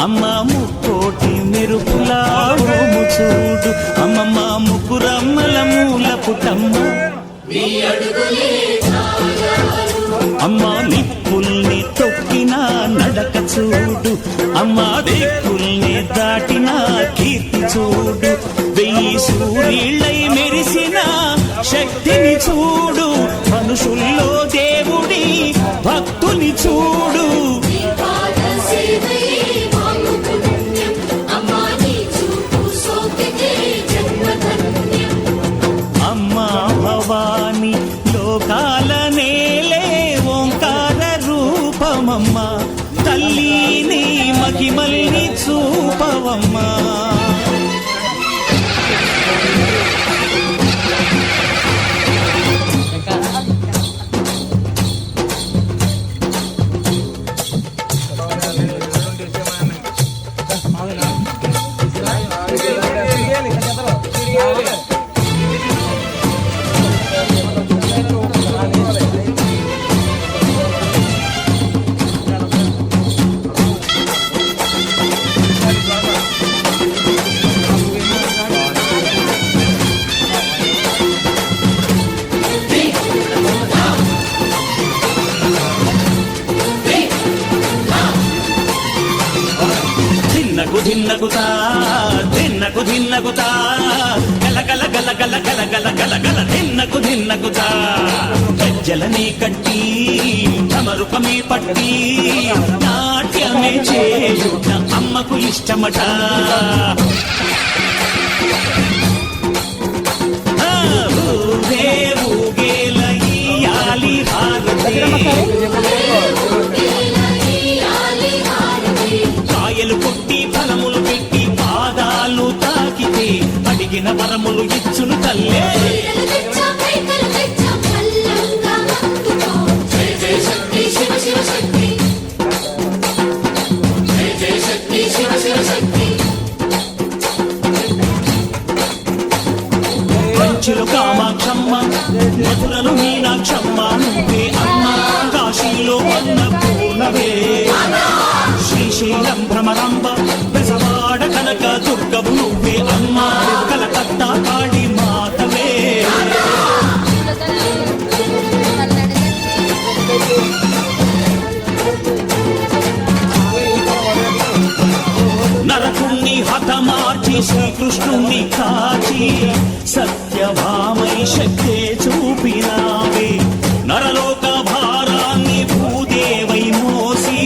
అమ్మ ముక్కోటి మెరుపుల చూడు. అమ్మమ్మ ముగ్గురమ్మల మూల పుటమ్మ అమ్మ నిప్పుల్ని తొక్కిన నడక చూడు. అమ్మ దిక్కుల్ని దాటిన కీర్తి చూడు. వెయ్యి సూర్యుళ్ళై మెరిసిన శక్తిని చూడు. మనుషుల్లో దేవుడి భక్తుని చూడు. నీ మహిమల్ని చూపవమ్మా. ధిన్నకు ధిన్నకుతా ధిన్నకు ధిన్నకుతా గల గల గల గల గల గల గల గల ధిన్నకు ధిన్నకుతా గజ్జలనే కట్టి తమరుపమే పట్టి నాట్యమే చేయుట అమ్మకు ఇష్టమట ఆ, ఊగే ఊగేల ఇయ్యాలి హారతి కాయలు శక్తి వరములు ఇచ్చును తల్లే. కామాక్షమ్మ మధురలు మీనాక్షమ్మ నువ్వే అమ్మ కాశీలో అన్న పూర్ణవే. శ్రీశైలం భ్రమరంబ బెజవాడ కనక దుర్గము నువ్వే అమ్మా. కలకత్తా హతమార్చి శ్రీకృష్ణుణ్ణి కాచి సత్యభామై శక్తే చూపినావే. నరలోక భారాన్ని భూదేవై మోసి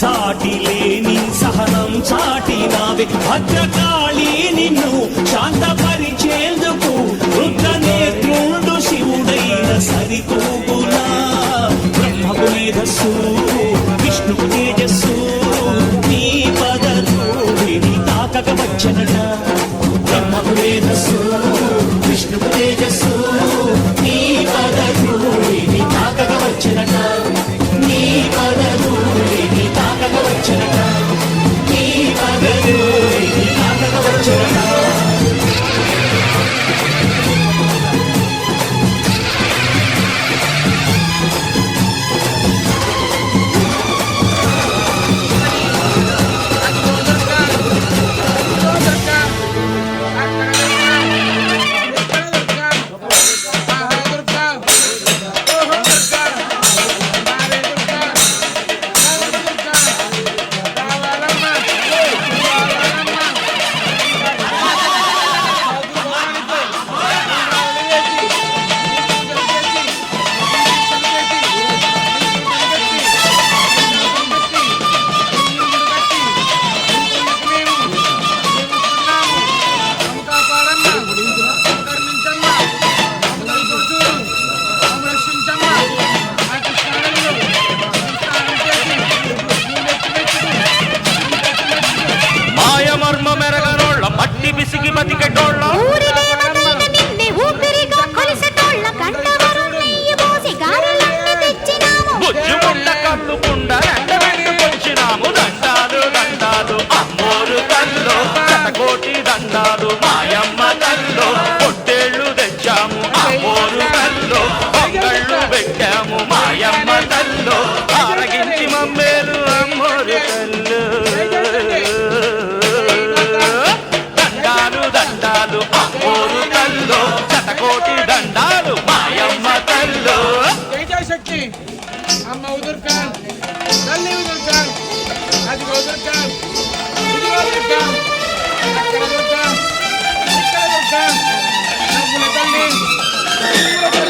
చాటి లేని సహనం చాటినావే. భద్రకా శక్తి అమ్మ ఉదుర్ ఖాన్ తల్లి ఉదుర్ ఖాన్ అది ఉదుర్ ఖాన్ ఇది ఉదుర్ ఖాన్ అక్కడ ఉదుర్ ఖాన్ ఇక్కడ ఉదుర్ ఖాన్ తల్లి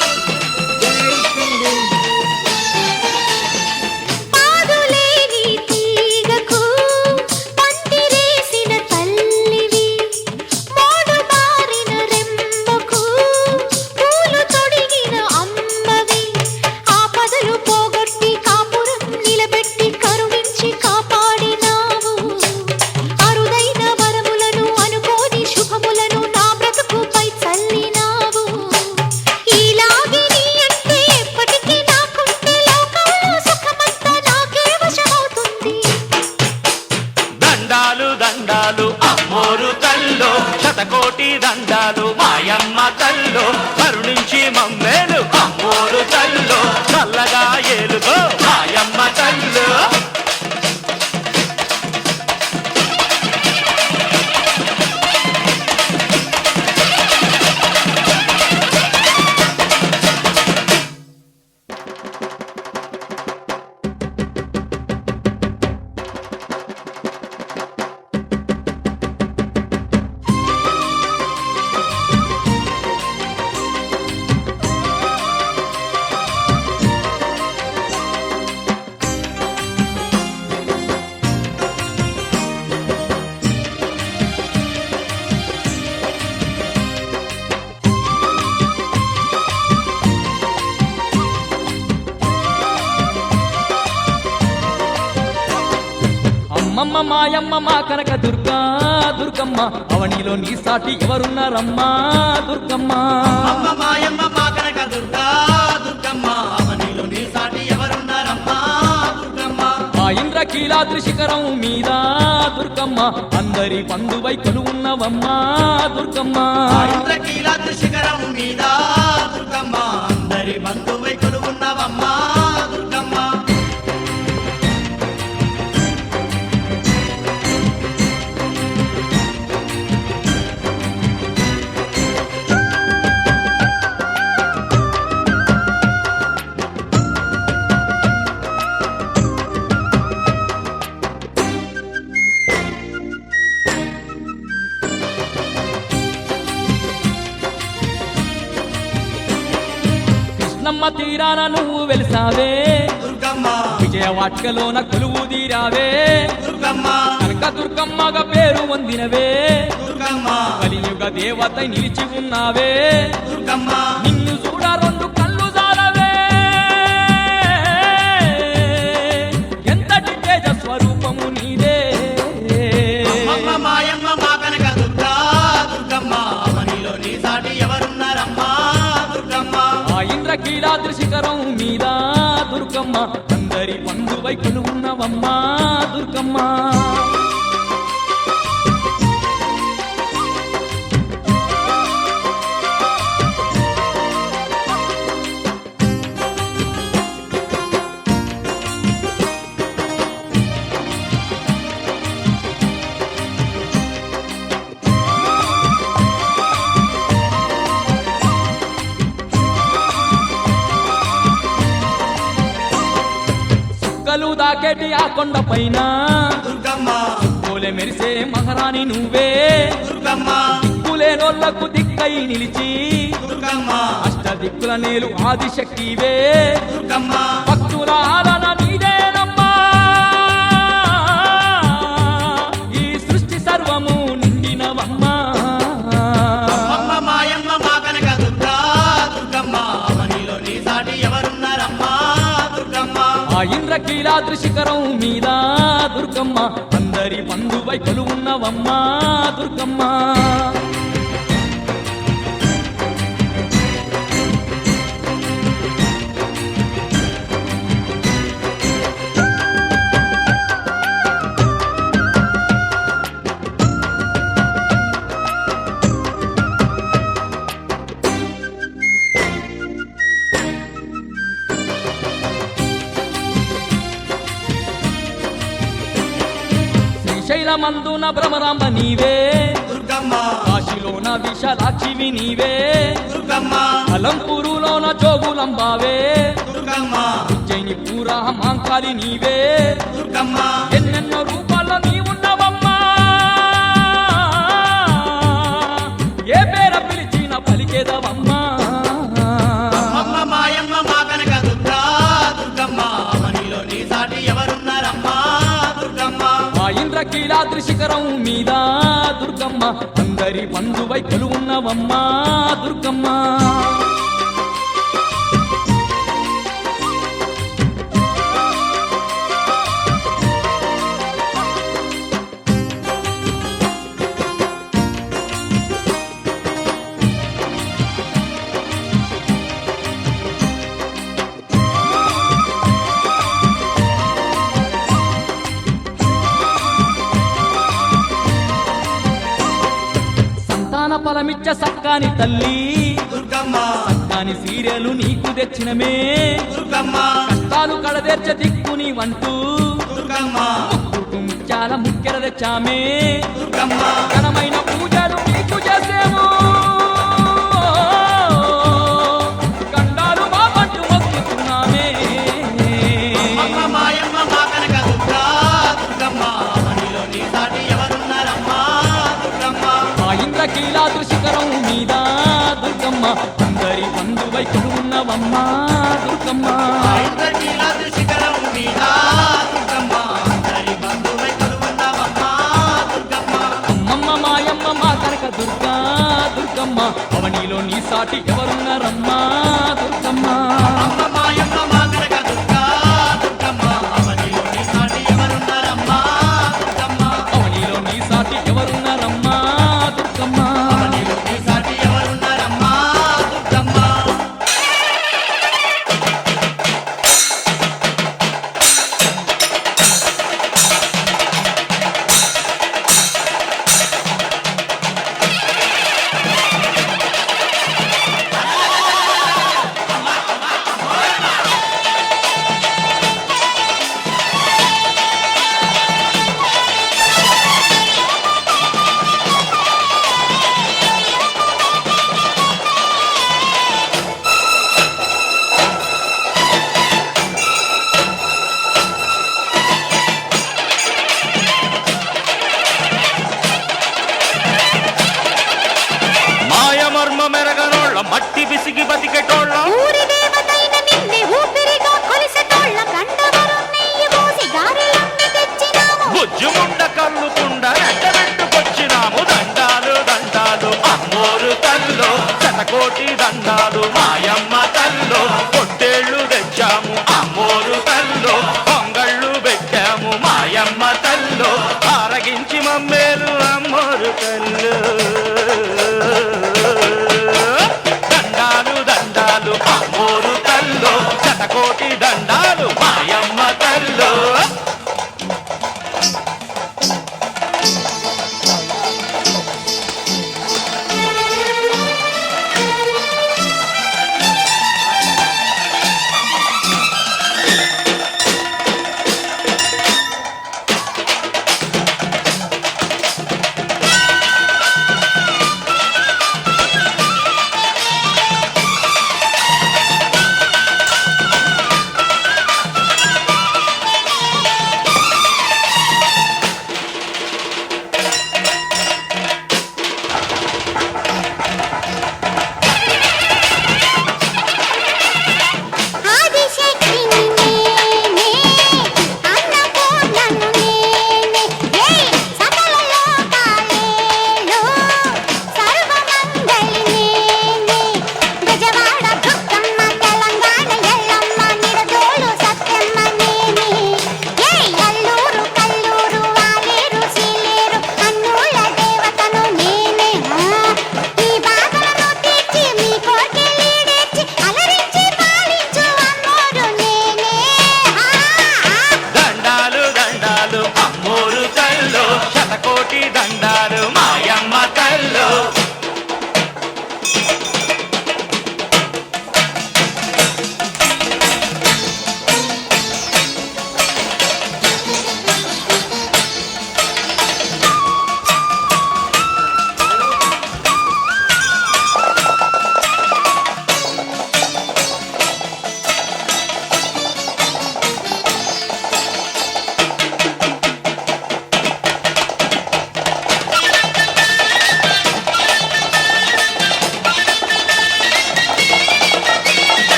మాయమ్మ మా కనక దుర్గా దుర్గమ్మ. అవణిలో నీ సాటి ఎవరున్నారమ్మా దుర్గమ్మ. మాయమ్మ మా కనక దుర్గా దుర్గమ్మ. అవణిలో నీ సాటి ఎవరున్నారమ్మా దుర్గమ్మ. ఇంద్ర కీలాద్రి శిఖరం మీద దుర్గమ్మ. అందరి పందువై ఉన్నవమ్మా దుర్గమ్మ. ఇంద్రకీలాద్రి శిఖరం విజయవాటికలోన కొలువు తీరావే. దుర్గమ్మ. కనక దుర్గమ్మగా పేరు పొందినవే దుర్గమ్మ. కలియుగ దేవత నిలిచి ఉన్నావే. దుర్గమ్మ. నిన్ను చూడ రెండు కొలువున్నవమ్మా దాకేటి ఆ కొండ పైన పూలే మెరిసే మహారాణి నువ్వే. దిక్కులేనోళ్ళకు దిక్కై నిలిచి. దుర్గమ్మ. అష్ట దిక్కుల నేలు ఆదిశక్తివే. భక్తుల ఆలన ఇంద్రకీలాద్రి శిఖరం మీద దుర్గమ్మ. అందరి బంధువై కొలువున్నవమ్మా దుర్గమ్మ. భ్రమరాంబ నీవే. దుర్గమ్మ. కాశీలోన విశాలాక్షివి నీవే. దుర్గమ్మ. అలంపూరులోన జోగులంబావే. దుర్గమ్మ. ఉజ్జయిని పూరా మాంకాలి నీవే. దుర్గమ్మ. ఎన్నెన్నో రూపాల్లో త్రిశిఖరం శిఖరం మీద దుర్గమ్మ. అందరి బంధువై కొలువున్నవమ్మా దుర్గమ్మ. ఫలమిచ్చ సక్కాని తల్లి. దుర్గమ్మ. దాని సీరియలు నీకు తెచ్చినమే. దుర్గమ్మ. కష్టాలు కడదేర్చ దిక్కుని వంటూ దుర్గమ్మ. ముత్యాల ముక్కెర తెచ్చామే. దుర్గమ్మ. ఘనమైన పూజలు దుర్గమ్మ దుర్గమ్మ అమ్మమ్మ మాయమ్మ మా కనక దుర్గా దుర్గమ్మ. అవనిలో నీ సాటి ఎవరున్నారమ్మా?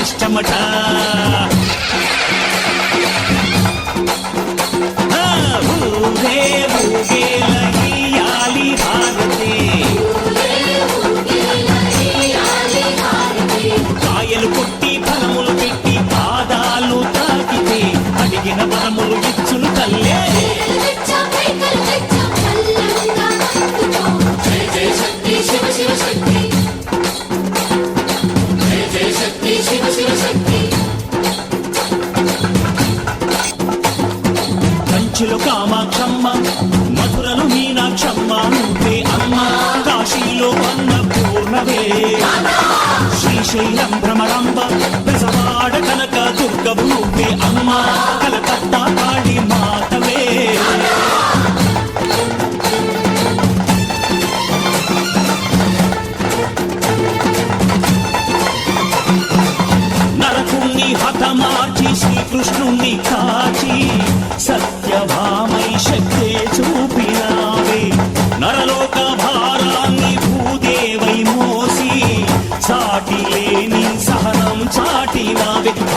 ఇష్టమట. మీనాక్షమ్మ నువ్వే అమ్మ. కాశీలో అన్న పూర్ణవే. శ్రీశైలం భ్రమరాంబ బెసవాడ కనక దుర్గవు నువ్వే కలకత్తా కాళీ మాతవే. నరకుణ్ణి హతమార్చి శ్రీకృష్ణుణ్ణి కాచి సత్యభా